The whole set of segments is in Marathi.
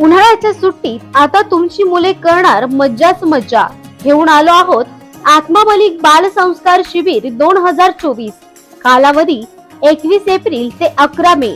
उन्हाळ्याच्या सुट्टीत आता तुमची मुले करणार मज्जाच मज्जा. घेऊन आलो आहोत आत्मामलिक बाल संस्कार शिबिर दोन हजार चोवीस. कालावधी एकवीस एप्रिल ते अकरा मे.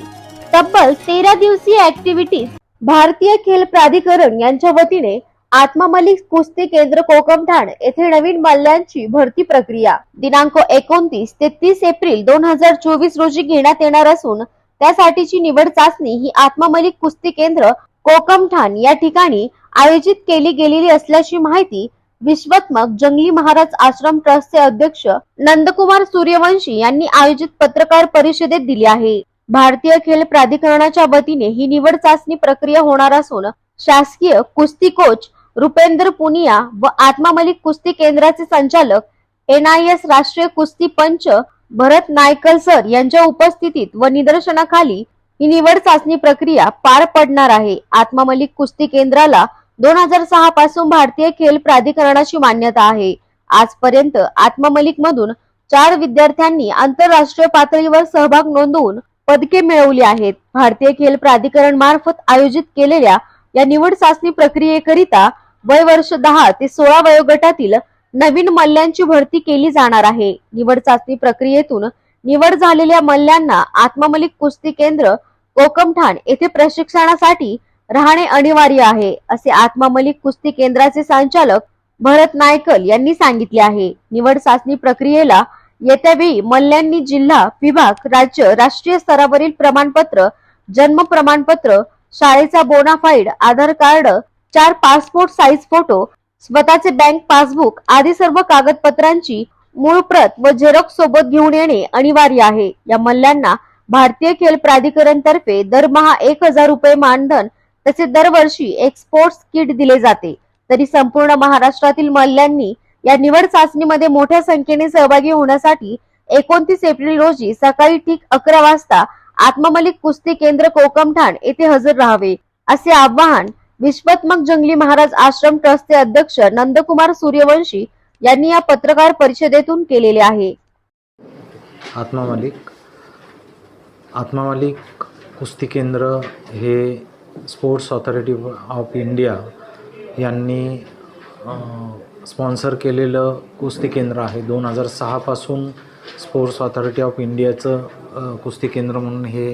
तब्बल तेरा दिवसीय ऍक्टिव्हिटीज भारतीय खेल प्राधिकरण यांच्या वतीने आत्मामलिक कुस्ती केंद्र कोकमठाण येथे नवीन मल्ल्यांची भरती प्रक्रिया. दिनांक एकोणतीस ते तीस एप्रिल दोन हजार चोवीस रोजी घेण्यात येणार असून त्यासाठीची निवड चाचणी ही आत्मामलिक कुस्ती केंद्र कोकमठाण या ठिकाणी आयोजित केली गेलेली असल्याची माहिती विश्वात्मक जंगली महाराज आश्रम ट्रस्टचे अध्यक्ष नंदकुमार सूर्यवंशी यांनी आयोजित पत्रकार परिषदेत दिली आहे. भारतीय खेल प्राधिकरणाच्या वतीने ही निवड चाचणी प्रक्रिया होणार असून शासकीय कुस्ती कोच रुपेंद्र पुनिया व आत्मा मलिक कुस्ती केंद्राचे संचालक एन आय एस राष्ट्रीय कुस्ती पंच भरत नायकल सर यांच्या उपस्थितीत व निदर्शनाखाली ही निवड चाचणी प्रक्रिया पार पडणार आहे. आत्मा मलिक कुस्ती केंद्राला दोन हजार सहा पासून भारतीय खेल प्राधिकरणाची मान्यता आहे. आजपर्यंत आत्मा मलिक मधून चार विद्यार्थ्यांनी आंतरराष्ट्रीय पातळीवर सहभाग नोंदवून पदके मिळवली आहेत. भारतीय खेल प्राधिकरण मार्फत आयोजित केलेल्या या निवड चाचणी प्रक्रियेकरिता वय वर्ष दहा ते सोळा वयोगटातील नवीन मल्ल्यांची भरती केली जाणार आहे. निवड चाचणी प्रक्रियेतून निवड झालेल्या मल्ल्यांना आत्ममलिक कुस्ती केंद्र कोकमठाण येथे प्रशिक्षणासाठी राहणे अनिवार्य आहे असे आत्मामलिक कुस्ती केंद्राचे संचालक भरत नायकल यांनी सांगितले आहे. निवड चाचणी प्रक्रियेला येत्या वेळी मल्ल्यांनी जिल्हा विभाग राज्य राष्ट्रीय स्तरावरील प्रमाणपत्र जन्म प्रमाणपत्र शाळेचा बोनाफाईड आधार कार्ड चार पासपोर्ट साईज फोटो स्वतःचे बँक पासबुक आदी सर्व कागदपत्रांची मूळ प्रत व झेरॉक्स सोबत घेऊन येणे अनिवार्य आहे. या मल्ल्यांना भारतीय खेल प्राधिकरण तर्फे दरमहा एक हजार रुपये मानधन तसे दरवर्षी एक स्पोर्ट्स किट दिले जाते. तरी संपूर्ण महाराष्ट्रातील मल्ल्यांनी या निवड चाचणीमध्ये मोठ्या संख्येने सहभागी होण्यासाठी एकोणतीस एप्रिल रोजी सकाळी ठीक अकरा वाजता आत्ममलिक कुस्ती केंद्र कोकमठाण येथे हजर राहावे. असे आवाहन विश्वात्मक जंगली महाराज आश्रम ट्रस्टचे अध्यक्ष नंदकुमार सूर्यवंशी यांनी या पत्रकार परिषदेतून केलेले आहे. आत्मा मालिक आत्मा मालिक कुस्ती केंद्र हे स्पोर्ट्स ऑथॉरिटी ऑफ इंडिया यांनी स्पॉन्सर केलेलं कुस्ती केंद्र आहे. दोन हजार सहापासून स्पोर्ट्स ऑथॉरिटी ऑफ इंडियाचं कुस्ती केंद्र म्हणून हे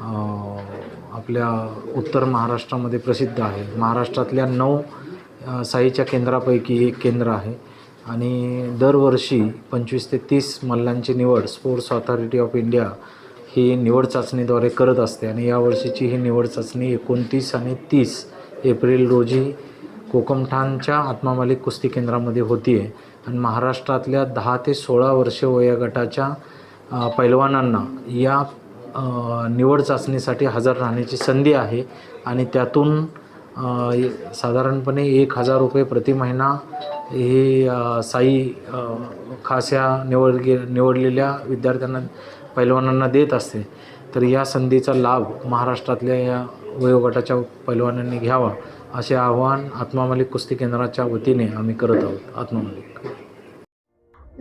आपल्या उत्तर महाराष्ट्रामध्ये प्रसिद्ध आहे. महाराष्ट्रातल्या नऊ साईच्या केंद्रापैकी एक केंद्र आहे. आणि दरवर्षी पंचवीस ते तीस मल्लांची निवड स्पोर्ट्स ऑथॉरिटी ऑफ इंडिया ही निवड चाचणीद्वारे करत असते. आणि यावर्षीची ही निवड चाचणी एकोणतीस आणि तीस एप्रिल रोजी कोकमठाणच्या आत्मामालिक कुस्ती केंद्रामध्ये होती आहे आणि महाराष्ट्रातल्या दहा ते सोळा वर्षे वयोगटाच्या पैलवानांना या निवड चाचणीसाठी हजर राहण्याची संधी आहे. आणि त्यातून साधारणपणे एक हजार रुपये प्रति महिना हे साई खास या निवड गे निवडलेल्या विद्यार्थ्यांना पैलवानांना देत असते. तर या संधीचा लाभ महाराष्ट्रातल्या या वयोगटाच्या पैलवानांनी घ्यावा असे आवाहन आत्मामालिक कुस्ती केंद्राच्या वतीने आम्ही करत आहोत. आत्मामालिक.